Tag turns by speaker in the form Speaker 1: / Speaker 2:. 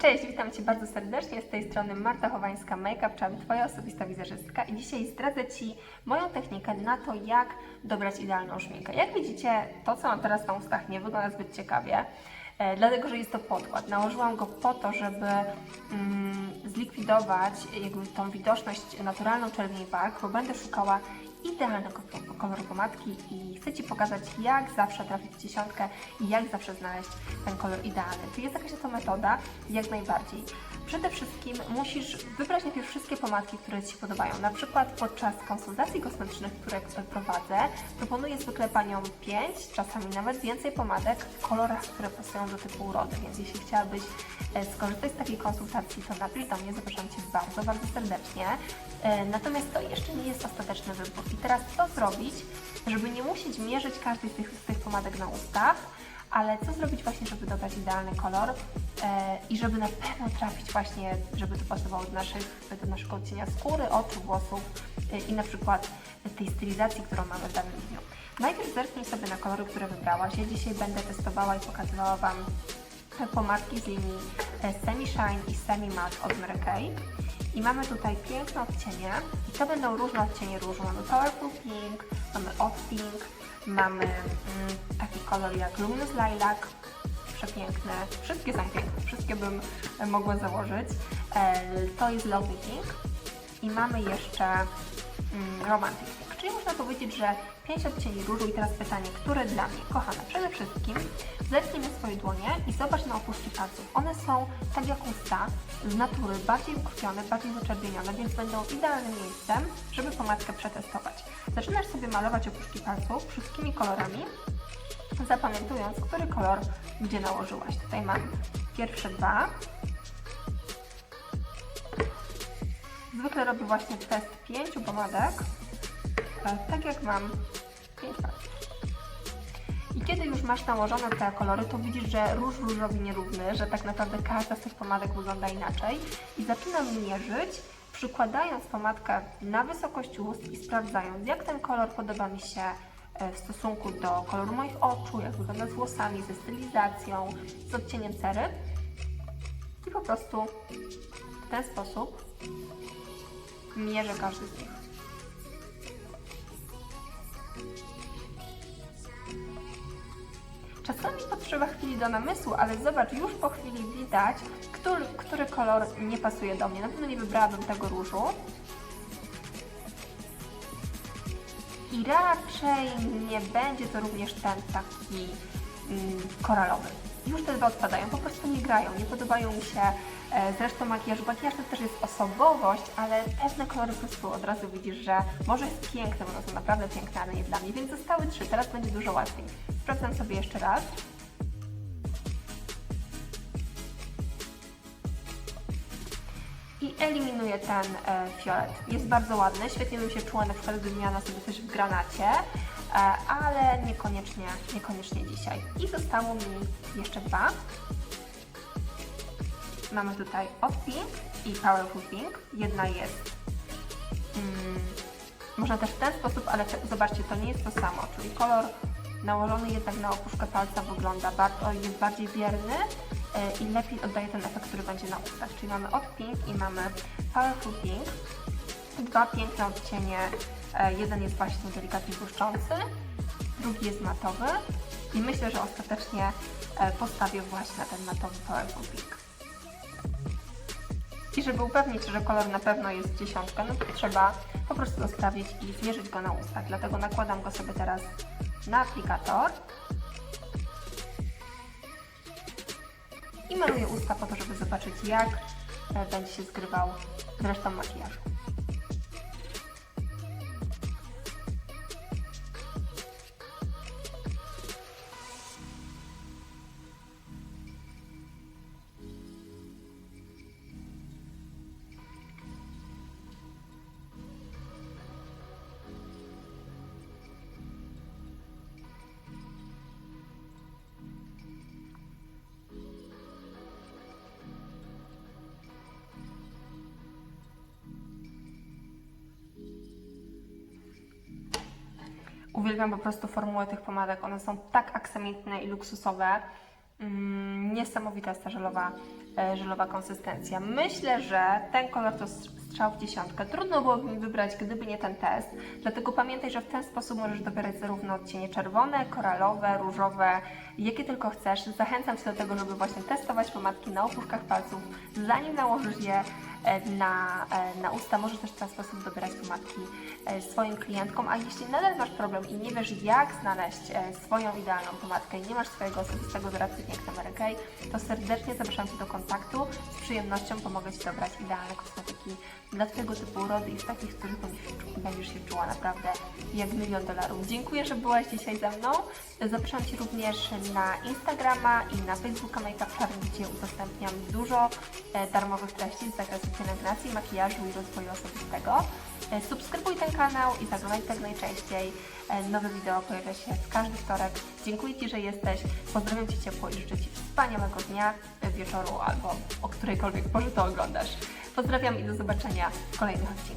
Speaker 1: Cześć, witam Cię bardzo serdecznie. Z tej strony Marta Chowańska, Makeup Charm, Twoja osobista wizerzystka i dzisiaj zdradzę Ci moją technikę na to, jak dobrać idealną szminkę. Jak widzicie, to co mam teraz na ustach nie wygląda zbyt ciekawie, e, dlatego że jest to podkład. Nałożyłam go po to, żeby mm, zlikwidować jakby tą widoczność naturalną czerwieni warg, bo będę szukała idealnego ko- koloru pomadki i chcę Ci pokazać, jak zawsze trafić w dziesiątkę i jak zawsze znaleźć ten kolor idealny. Czy jest jakaś to metoda? Jak najbardziej. Przede wszystkim musisz wybrać najpierw wszystkie pomadki, które Ci się podobają. Na przykład podczas konsultacji kosmetycznych, które prowadzę, proponuję zwykle Paniom 5, czasami nawet więcej pomadek w kolorach, które pasują do typu urody. Więc jeśli chciałabyś e, skorzystać z takiej konsultacji, to napisz do mnie, zapraszam Cię bardzo, bardzo serdecznie. E, Natomiast to jeszcze nie jest ostateczny wybór. I teraz co zrobić, żeby nie musieć mierzyć każdej z tych, z tych pomadek na ustach, ale co zrobić właśnie, żeby dobrać idealny kolor e, i żeby na pewno trafić właśnie, żeby to pasowało do, naszych, do naszego odcienia skóry, oczu, włosów e, i na przykład tej stylizacji, którą mamy w danym dniu. Najpierw zerknij sobie na kolory, które wybrałaś. Ja dzisiaj będę testowała i pokazywała Wam pomadki z linii e, Semi Shine i Semi Matte od Mary Kay. I mamy tutaj piękne odcienie i to będą różne odcienie różu. Mamy Powerful Pink, mamy Hot Pink, mamy mm, taki kolor jak Luminous Lilac, przepiękne. Wszystkie są piękne, wszystkie bym mogła założyć. E, to jest Lovely Pink i mamy jeszcze mm, Romantic Pink. Czyli można powiedzieć, że 5 odcieni różu i teraz pytanie, które dla mnie? Kochane, przede wszystkim zerknij swoje dłonie i zobacz na opuszki palców. One są, tak jak usta, z natury bardziej ukrwione, bardziej zaczerwienione, więc będą idealnym miejscem, żeby pomadkę przetestować. Zaczynasz sobie malować opuszki palców wszystkimi kolorami, zapamiętując, który kolor gdzie nałożyłaś. Tutaj mam pierwsze dwa. Zwykle robię właśnie test pięciu pomadek, tak jak mam pięć palców. I kiedy już masz nałożone te kolory, to widzisz, że róż różowi nierówny, że tak naprawdę każda z tych pomadek wygląda inaczej. I zaczynam mierzyć, przykładając pomadkę na wysokość ust i sprawdzając, jak ten kolor podoba mi się e, w stosunku do koloru moich oczu, jak wygląda z włosami, ze stylizacją, z odcieniem cery. I po prostu w ten sposób mierzę każdy z nich. Czasami potrzeba chwili do namysłu, ale zobacz, już po chwili widać, który, który kolor nie pasuje do mnie. Na pewno nie wybrałabym tego różu. I raczej nie będzie to również ten taki mm, koralowy. Już te dwa odpadają, po prostu nie grają, nie podobają mi się zresztą makijażu. Makijaż to też jest osobowość, ale pewne kolory po prostu od razu widzisz, że może jest piękne, bo są naprawdę piękne, ale nie dla mnie, więc zostały trzy, teraz będzie dużo łatwiej. Sprawdzam sobie jeszcze raz. I eliminuję ten e, fiolet. Jest bardzo ładny, świetnie bym się czuła na przykład gdybym miała na sobie coś w granacie, e, ale niekoniecznie, niekoniecznie dzisiaj. I zostało mi jeszcze dwa. Mamy tutaj Pink i Powerful Pink. Jedna jest, mm, można też w ten sposób, ale zobaczcie, to nie jest to samo, czyli kolor nałożony jednak na opuszkę palca wygląda bardzo, jest bardziej wierny e, i lepiej oddaje ten efekt, który będzie na ustach. Czyli mamy Hot Pink i mamy Powerful Pink. Dwa piękne odcienie. E, Jeden jest właśnie delikatnie błyszczący, drugi jest matowy i myślę, że ostatecznie e, postawię właśnie na ten matowy Powerful Pink. I żeby upewnić że kolor na pewno jest dziesiątka, no to trzeba po prostu zostawić i zmierzyć go na ustach. Dlatego nakładam go sobie teraz na aplikator. I maluję usta po to, żeby zobaczyć jak e, będzie się zgrywał z resztą makijażu. Uwielbiam po prostu formułę tych pomadek. One są tak aksamitne i luksusowe. Mm, niesamowita jest ta żelowa e, żelowa konsystencja. Myślę, że ten kolor to strzał w dziesiątkę. Trudno byłoby mi wybrać, gdyby nie ten test, dlatego pamiętaj, że w ten sposób możesz dobierać zarówno odcienie czerwone, koralowe, różowe, jakie tylko chcesz. Zachęcam Cię do tego, żeby właśnie testować pomadki na opuszkach palców, zanim nałożysz je na, e, na usta. Możesz też w ten sposób dobierać pomadki e, swoim klientkom, a jeśli nadal masz problem i nie wiesz, jak znaleźć e, swoją idealną pomadkę i nie masz swojego osobistego doradcy jak na Mary Kay, to serdecznie zapraszam Cię do kontaktu. Z przyjemnością pomogę Ci dobrać idealne kosmetyki dla Twojego typu urody i w takich, w których będziesz się, czuła naprawdę jak milion dolarów. Dziękuję, że byłaś dzisiaj ze mną. Zapraszam Cię również na Instagrama i na Facebooka Makeup Charm, gdzie udostępniam dużo e, darmowych treści z zakresu pielęgnacji, makijażu i rozwoju osobistego. E, Subskrybuj ten kanał i zaglądaj tak najczęściej. E, Nowe wideo pojawia się w każdy wtorek. Dziękuję Ci, że jesteś. Pozdrawiam Cię ciepło i życzę Ci wspaniałego dnia, e, wieczoru albo o którejkolwiek porze to oglądasz. Pozdrawiam i do zobaczenia w kolejnych odcinkach.